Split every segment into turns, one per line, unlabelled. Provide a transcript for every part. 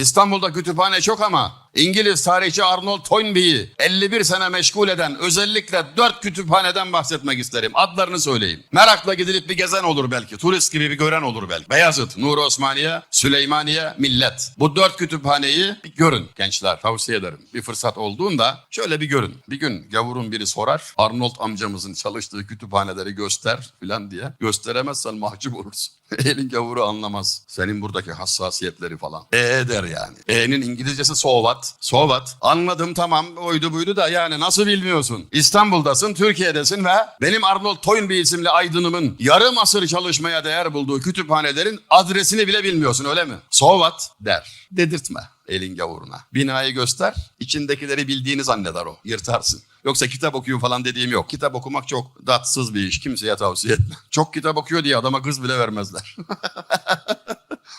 İstanbul'da kütüphane çok ama İngiliz tarihçi Arnold Toynbee'yi 51 sene meşgul eden özellikle 4 kütüphaneden bahsetmek isterim. Adlarını söyleyeyim. Merakla gidilip bir gezen olur belki. Turist gibi bir gören olur belki. Beyazıt, Nuri Osmaniye, Süleymaniye, Millet. Bu dört kütüphaneyi bir görün gençler. Tavsiye ederim. Bir fırsat olduğunda şöyle bir görün. Bir gün gavurun biri sorar. Arnold amcamızın çalıştığı kütüphaneleri göster filan diye. Gösteremezsen mahcup olursun. Elin gavuru anlamaz. Senin buradaki hassasiyetleri falan. E der yani. E'nin İngilizcesi so what? So what? Anladım tamam oydu buydu da yani nasıl bilmiyorsun? İstanbul'dasın, Türkiye'desin ve benim Arnold Toynbee isimli aydınımın yarım asır çalışmaya değer bulduğu kütüphanelerin adresini bile bilmiyorsun öyle mi? So what? der. Dedirtme elin gavuruna. Binayı göster, içindekileri bildiğini zanneder o. Yırtarsın. Yoksa kitap okuyor falan dediğim yok. Kitap okumak çok tatsız bir iş. Kimseye tavsiye etmem. Çok kitap okuyor diye adama kız bile vermezler.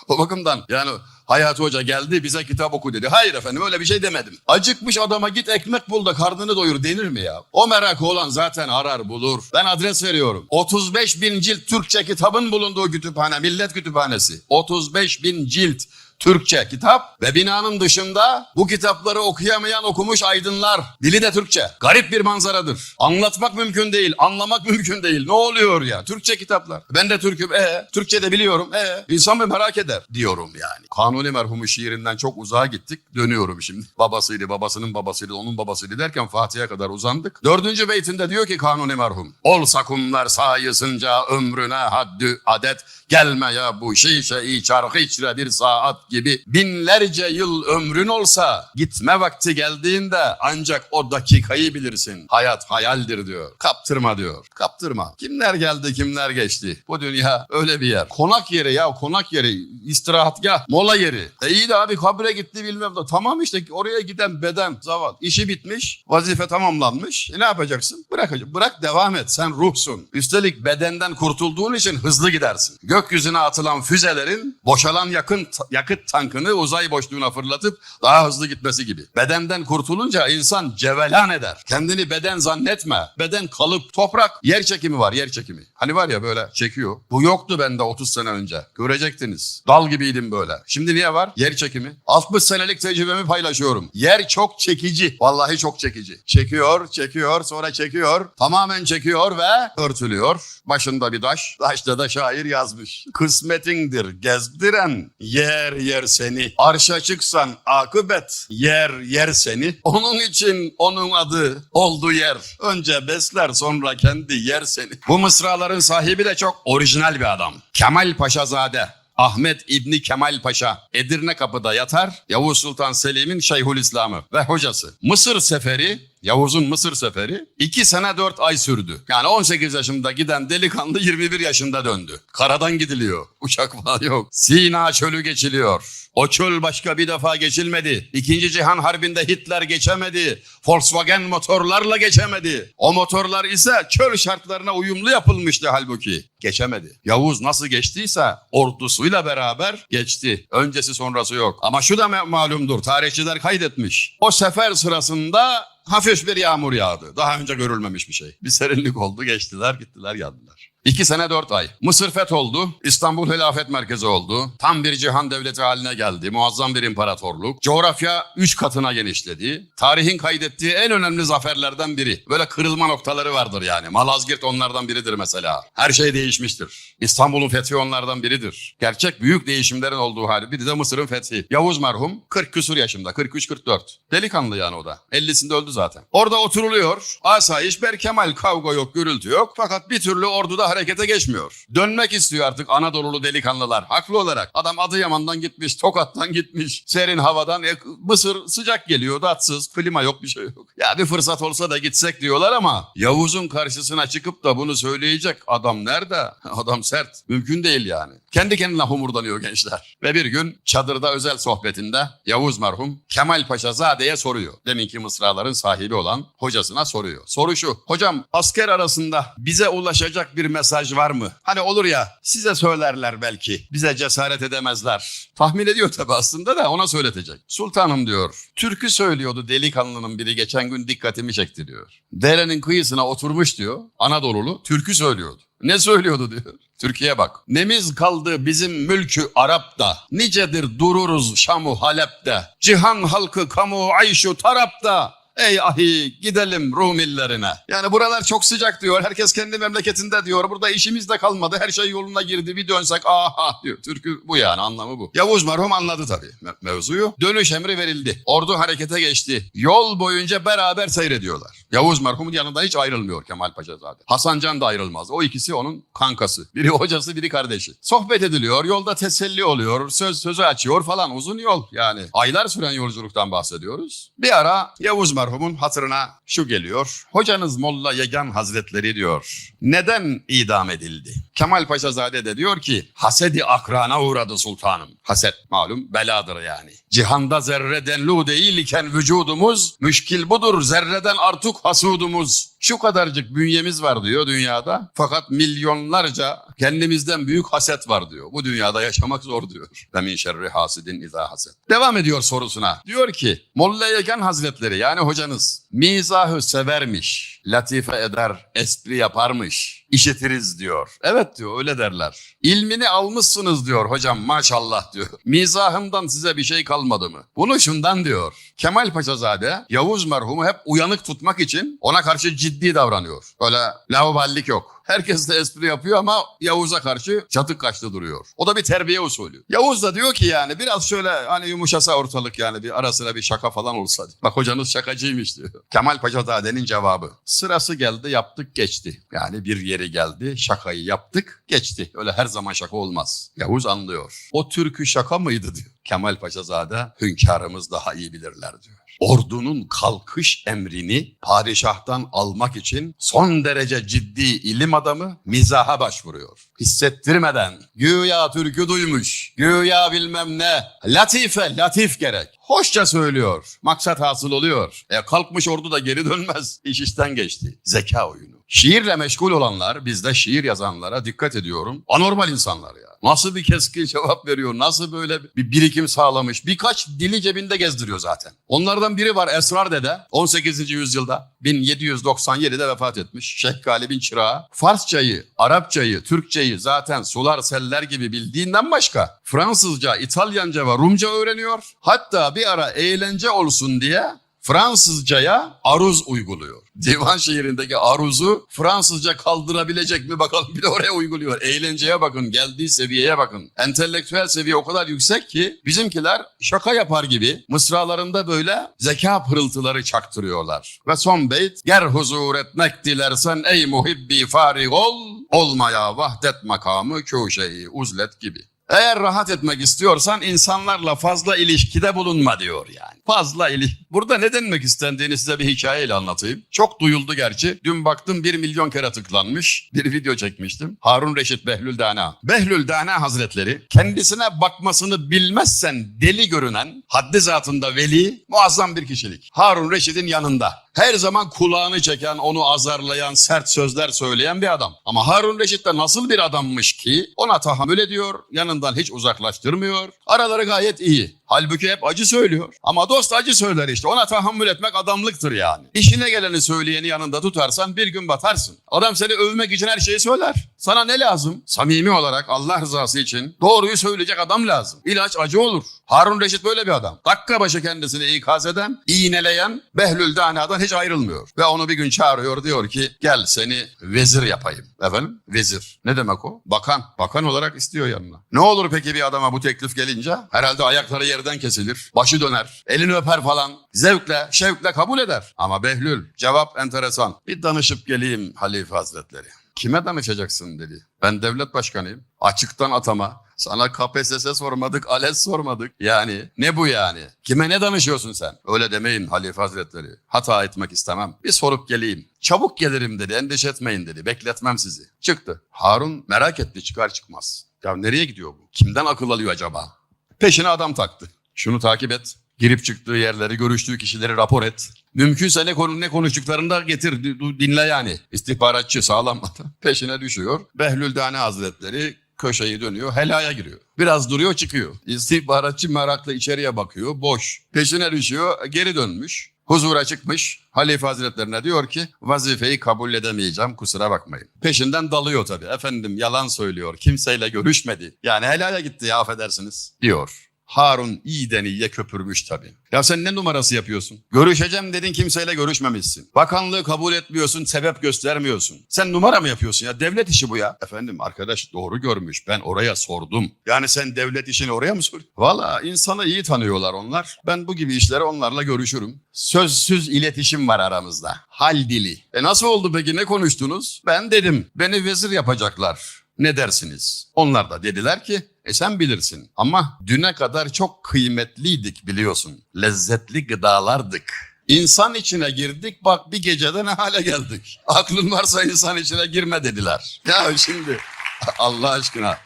o bakımdan yani Hayati Hoca geldi bize kitap oku dedi. Hayır efendim öyle bir şey demedim. Acıkmış adama git ekmek bul da karnını doyur denir mi ya? O merakı olan zaten arar bulur. Ben adres veriyorum. 35 bin cilt Türkçe kitabın bulunduğu kütüphane Millet Kütüphanesi. 35 bin cilt Türkçe kitap ve binanın dışında bu kitapları okuyamayan okumuş aydınlar. Dili de Türkçe. Garip bir manzaradır. Anlatmak mümkün değil, anlamak mümkün değil. Ne oluyor ya? Türkçe kitaplar. Ben de Türk'üm. E, Türkçe de biliyorum. E, insan bir merak eder diyorum yani. Kanuni merhumu şiirinden çok uzağa gittik. Dönüyorum şimdi. Babasıydı, babasının babasıydı, onun babasıydı derken Fatih'e kadar uzandık. Dördüncü beytinde diyor ki Kanuni merhum. Ol sakumlar sayısınca ömrüne haddü adet gelme ya bu şişe-i çarkı içre bir saat gibi binlerce yıl ömrün olsa gitme vakti geldiğinde ancak o dakikayı bilirsin. Hayat hayaldir diyor. Kaptırma diyor. Kaptırma. Kimler geldi kimler geçti. Bu dünya öyle bir yer. Konak yeri ya konak yeri. istirahatgah, mola yeri. E iyi de abi kabre gitti bilmem de. Tamam işte oraya giden beden zavallı. İşi bitmiş. Vazife tamamlanmış. E ne yapacaksın? Bırakacak. Bırak devam et. Sen ruhsun. Üstelik bedenden kurtulduğun için hızlı gidersin. Gökyüzüne atılan füzelerin boşalan yakın yakıt tankını uzay boşluğuna fırlatıp daha hızlı gitmesi gibi. Bedenden kurtulunca insan cevelan eder. Kendini beden zannetme. Beden kalıp toprak. Yer çekimi var yer çekimi. Hani var ya böyle çekiyor. Bu yoktu bende 30 sene önce. Görecektiniz. Dal gibiydim böyle. Şimdi niye var? Yer çekimi. 60 senelik tecrübemi paylaşıyorum. Yer çok çekici. Vallahi çok çekici. Çekiyor, çekiyor, sonra çekiyor. Tamamen çekiyor ve örtülüyor. Başında bir taş. Taşta da şair yazmış. Kısmetindir gezdiren yer yer seni. Arşa çıksan akıbet yer yer seni. Onun için onun adı oldu yer. Önce besler sonra kendi yer seni. Bu mısraların sahibi de çok orijinal bir adam. Kemal Paşazade. Ahmet İbni Kemal Paşa Edirne kapıda yatar. Yavuz Sultan Selim'in Şeyhülislam'ı ve hocası. Mısır seferi Yavuz'un Mısır seferi 2 sene 4 ay sürdü. Yani 18 yaşında giden delikanlı 21 yaşında döndü. Karadan gidiliyor. Uçak falan yok. Sina çölü geçiliyor. O çöl başka bir defa geçilmedi. İkinci Cihan Harbi'nde Hitler geçemedi. Volkswagen motorlarla geçemedi. O motorlar ise çöl şartlarına uyumlu yapılmıştı halbuki. Geçemedi. Yavuz nasıl geçtiyse ordusuyla beraber geçti. Öncesi sonrası yok. Ama şu da ma- malumdur. Tarihçiler kaydetmiş. O sefer sırasında hafif bir yağmur yağdı. Daha önce görülmemiş bir şey. Bir serinlik oldu. Geçtiler, gittiler, geldiler. İki sene dört ay. Mısır fetholdu. İstanbul hilafet merkezi oldu. Tam bir cihan devleti haline geldi. Muazzam bir imparatorluk. Coğrafya üç katına genişledi. Tarihin kaydettiği en önemli zaferlerden biri. Böyle kırılma noktaları vardır yani. Malazgirt onlardan biridir mesela. Her şey değişmiştir. İstanbul'un fethi onlardan biridir. Gerçek büyük değişimlerin olduğu hali. Biri de Mısır'ın fethi. Yavuz merhum 40 küsur yaşında. 43-44. Delikanlı yani o da. 50'sinde öldü zaten. Orada oturuluyor. Asayiş berkemal kavga yok, gürültü yok. Fakat bir türlü orduda harekete geçmiyor. Dönmek istiyor artık Anadolu'lu delikanlılar. Haklı olarak. Adam Adıyaman'dan gitmiş, Tokat'tan gitmiş. Serin havadan. E, Mısır sıcak geliyor, tatsız. Klima yok, bir şey yok. Ya bir fırsat olsa da gitsek diyorlar ama Yavuz'un karşısına çıkıp da bunu söyleyecek adam nerede? Adam sert. Mümkün değil yani. Kendi kendine homurdanıyor gençler. Ve bir gün çadırda özel sohbetinde Yavuz merhum Kemal Paşa Zade'ye soruyor. Deminki mısraların sahibi olan hocasına soruyor. Soru şu. Hocam asker arasında bize ulaşacak bir mesaj var mı? Hani olur ya size söylerler belki. Bize cesaret edemezler. Tahmin ediyor tabi aslında da ona söyletecek. Sultanım diyor. Türkü söylüyordu delikanlının biri geçen gün dikkatimi çekti diyor. Derenin kıyısına oturmuş diyor. Anadolu'lu türkü söylüyordu. Ne söylüyordu diyor. Türkiye bak. Nemiz kaldı bizim mülkü Arap'ta. Nicedir dururuz Şamu Halep'te. Cihan halkı kamu ayşu tarapta. Ey ahi gidelim Rum illerine. Yani buralar çok sıcak diyor. Herkes kendi memleketinde diyor. Burada işimiz de kalmadı. Her şey yoluna girdi. Bir dönsek aha diyor. Türkü bu yani anlamı bu. Yavuz merhum anladı tabii me- mevzuyu. Dönüş emri verildi. Ordu harekete geçti. Yol boyunca beraber seyrediyorlar. Yavuz merhumun yanından hiç ayrılmıyor Kemal Paşa zaten. Hasan Can da ayrılmaz. O ikisi onun kankası. Biri hocası biri kardeşi. Sohbet ediliyor. Yolda teselli oluyor. Söz sözü açıyor falan. Uzun yol yani. Aylar süren yolculuktan bahsediyoruz. Bir ara Yavuz merhumun hatırına şu geliyor. Hocanız Molla Yegan Hazretleri diyor. Neden idam edildi? Kemal Paşazade de diyor ki hasedi akrana uğradı sultanım. Haset malum beladır yani. Cihanda zerreden lu değil iken vücudumuz müşkil budur zerreden artık hasudumuz. Şu kadarcık bünyemiz var diyor dünyada. Fakat milyonlarca kendimizden büyük haset var diyor. Bu dünyada yaşamak zor diyor. Ve min şerri hasidin izâ haset. Devam ediyor sorusuna. Diyor ki Molla Yegan Hazretleri yani hocanız mizahı severmiş, latife eder, espri yaparmış. İşitiriz diyor. Evet diyor öyle derler. İlmini almışsınız diyor hocam maşallah diyor. Mizahımdan size bir şey kalmadı mı? Bunu şundan diyor. Kemal Paşazade Yavuz merhumu hep uyanık tutmak için ona karşı ciddi davranıyor. Öyle lavuballik yok. Herkes de espri yapıyor ama Yavuz'a karşı çatık kaçtı duruyor. O da bir terbiye usulü. Yavuz da diyor ki yani biraz şöyle hani yumuşasa ortalık yani bir ara sıra bir şaka falan olsa. Bak hocanız şakacıymış diyor. Kemal Paşazade'nin cevabı. Sırası geldi yaptık geçti. Yani bir yeri geldi şakayı yaptık geçti. Öyle her zaman şaka olmaz. Yavuz anlıyor. O türkü şaka mıydı diyor. Kemal Paşazade hünkârımız daha iyi bilirler diyor. Ordunun kalkış emrini padişahtan almak için son derece ciddi ilim adamı mizaha başvuruyor. Hissettirmeden güya türkü duymuş, güya bilmem ne, latife, latif gerek. Hoşça söylüyor, maksat hasıl oluyor. E kalkmış ordu da geri dönmez, iş işten geçti. Zeka oyunu. Şiirle meşgul olanlar, bizde şiir yazanlara dikkat ediyorum. Anormal insanlar ya. Nasıl bir keskin cevap veriyor, nasıl böyle bir birikim sağlamış. Birkaç dili cebinde gezdiriyor zaten. Onlardan biri var Esrar Dede, 18. yüzyılda 1797'de vefat etmiş. Şeyh Galip'in çırağı. Farsçayı, Arapçayı, Türkçeyi zaten sular seller gibi bildiğinden başka Fransızca, İtalyanca ve Rumca öğreniyor. Hatta bir ara eğlence olsun diye Fransızcaya aruz uyguluyor. Divan şiirindeki aruzu Fransızca kaldırabilecek mi bakalım bir de oraya uyguluyor. Eğlenceye bakın, geldiği seviyeye bakın. Entelektüel seviye o kadar yüksek ki bizimkiler şaka yapar gibi mısralarında böyle zeka pırıltıları çaktırıyorlar. Ve son beyt, ger huzur etmek dilersen ey muhibbi farig ol, olmaya vahdet makamı köşeyi uzlet gibi. Eğer rahat etmek istiyorsan insanlarla fazla ilişkide bulunma diyor yani. Fazla ilişki. Burada ne denmek istendiğini size bir hikayeyle anlatayım. Çok duyuldu gerçi. Dün baktım bir milyon kere tıklanmış. Bir video çekmiştim. Harun Reşit Behlül Dana. Behlül Dana Hazretleri kendisine bakmasını bilmezsen deli görünen haddi zatında veli muazzam bir kişilik. Harun Reşit'in yanında. Her zaman kulağını çeken, onu azarlayan, sert sözler söyleyen bir adam. Ama Harun Reşit de nasıl bir adammış ki ona tahammül ediyor, yanından hiç uzaklaştırmıyor. Araları gayet iyi. Halbuki hep acı söylüyor. Ama dost acı söyler işte. Ona tahammül etmek adamlıktır yani. İşine geleni söyleyeni yanında tutarsan bir gün batarsın. Adam seni övmek için her şeyi söyler. Sana ne lazım? Samimi olarak Allah rızası için doğruyu söyleyecek adam lazım. İlaç acı olur. Harun Reşit böyle bir adam. Dakika başı kendisini ikaz eden, iğneleyen Behlül Dana'dan hiç ayrılmıyor. Ve onu bir gün çağırıyor diyor ki gel seni vezir yapayım. Efendim vezir. Ne demek o? Bakan. Bakan olarak istiyor yanına. Ne olur peki bir adama bu teklif gelince? Herhalde ayakları yerden kesilir. Başı döner. Elini öper falan. Zevkle, şevkle kabul eder. Ama Behlül cevap enteresan. Bir danışıp geleyim Halife Hazretleri. Kime danışacaksın dedi. Ben devlet başkanıyım. Açıktan atama. Sana KPSS sormadık, ALES sormadık. Yani ne bu yani? Kime ne danışıyorsun sen? Öyle demeyin Halife Hazretleri. Hata etmek istemem. Bir sorup geleyim. Çabuk gelirim dedi, endişe etmeyin dedi. Bekletmem sizi. Çıktı. Harun merak etti çıkar çıkmaz. Ya nereye gidiyor bu? Kimden akıl alıyor acaba? Peşine adam taktı. Şunu takip et. Girip çıktığı yerleri, görüştüğü kişileri rapor et. Mümkünse ne, konu, ne konuştuklarını da getir, di- dinle yani. İstihbaratçı sağlam. Peşine düşüyor. Behlül Dane Hazretleri köşeyi dönüyor, helaya giriyor. Biraz duruyor, çıkıyor. İstihbaratçı merakla içeriye bakıyor, boş. Peşine düşüyor, geri dönmüş. Huzura çıkmış. Halife Hazretlerine diyor ki vazifeyi kabul edemeyeceğim kusura bakmayın. Peşinden dalıyor tabii. Efendim yalan söylüyor. Kimseyle görüşmedi. Yani helaya gitti ya affedersiniz diyor. Harun iyiden iyiye köpürmüş tabii. Ya sen ne numarası yapıyorsun? Görüşeceğim dedin kimseyle görüşmemişsin. Bakanlığı kabul etmiyorsun, sebep göstermiyorsun. Sen numara mı yapıyorsun ya? Devlet işi bu ya. Efendim arkadaş doğru görmüş. Ben oraya sordum. Yani sen devlet işini oraya mı sor? Valla insanı iyi tanıyorlar onlar. Ben bu gibi işlere onlarla görüşürüm. Sözsüz iletişim var aramızda. Hal dili. E nasıl oldu peki ne konuştunuz? Ben dedim beni vezir yapacaklar. Ne dersiniz? Onlar da dediler ki e sen bilirsin ama düne kadar çok kıymetliydik biliyorsun. Lezzetli gıdalardık. İnsan içine girdik bak bir gecede ne hale geldik. Aklın varsa insan içine girme dediler. Ya şimdi Allah aşkına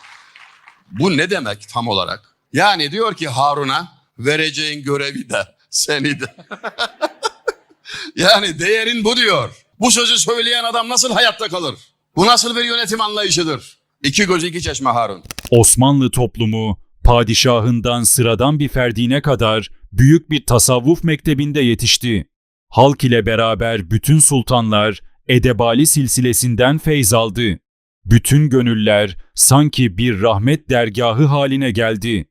bu ne demek tam olarak? Yani diyor ki Harun'a vereceğin görevi de seni de. yani değerin bu diyor. Bu sözü söyleyen adam nasıl hayatta kalır? Bu nasıl bir yönetim anlayışıdır? İki göz iki çeşme Harun.
Osmanlı toplumu padişahından sıradan bir ferdine kadar büyük bir tasavvuf mektebinde yetişti. Halk ile beraber bütün sultanlar edebali silsilesinden feyz aldı. Bütün gönüller sanki bir rahmet dergahı haline geldi.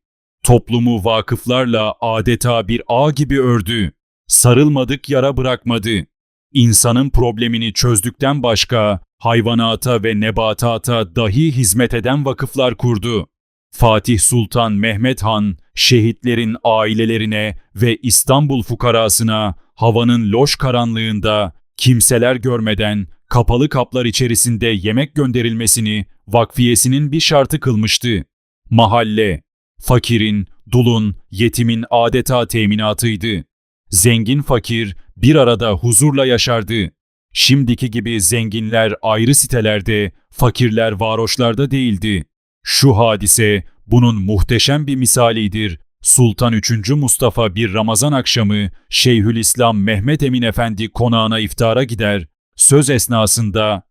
Toplumu vakıflarla adeta bir ağ gibi ördü. Sarılmadık yara bırakmadı. İnsanın problemini çözdükten başka hayvanata ve nebatata dahi hizmet eden vakıflar kurdu. Fatih Sultan Mehmet Han, şehitlerin ailelerine ve İstanbul fukarasına havanın loş karanlığında kimseler görmeden kapalı kaplar içerisinde yemek gönderilmesini vakfiyesinin bir şartı kılmıştı. Mahalle, fakirin, dulun, yetimin adeta teminatıydı. Zengin fakir bir arada huzurla yaşardı. Şimdiki gibi zenginler ayrı sitelerde, fakirler varoşlarda değildi. Şu hadise bunun muhteşem bir misalidir. Sultan 3. Mustafa bir Ramazan akşamı Şeyhülislam Mehmet Emin Efendi konağına iftara gider. Söz esnasında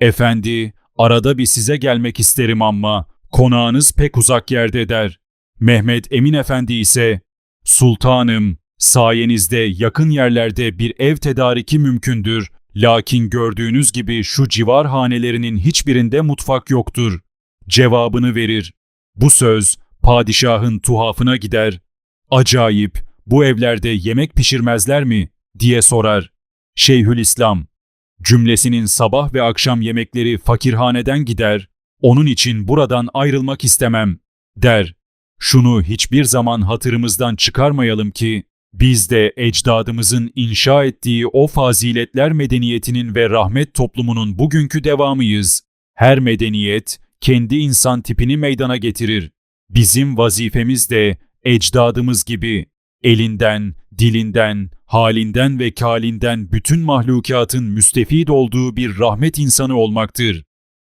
"Efendi, arada bir size gelmek isterim ama konağınız pek uzak yerde." der. Mehmet Emin Efendi ise "Sultanım, sayenizde yakın yerlerde bir ev tedariki mümkündür. Lakin gördüğünüz gibi şu civar hanelerinin hiçbirinde mutfak yoktur." Cevabını verir. Bu söz padişahın tuhafına gider. Acayip, bu evlerde yemek pişirmezler mi? diye sorar. Şeyhülislam, cümlesinin sabah ve akşam yemekleri fakirhaneden gider, onun için buradan ayrılmak istemem, der. Şunu hiçbir zaman hatırımızdan çıkarmayalım ki, biz de ecdadımızın inşa ettiği o faziletler medeniyetinin ve rahmet toplumunun bugünkü devamıyız. Her medeniyet, kendi insan tipini meydana getirir. Bizim vazifemiz de ecdadımız gibi elinden, dilinden, halinden ve kalinden bütün mahlukatın müstefid olduğu bir rahmet insanı olmaktır.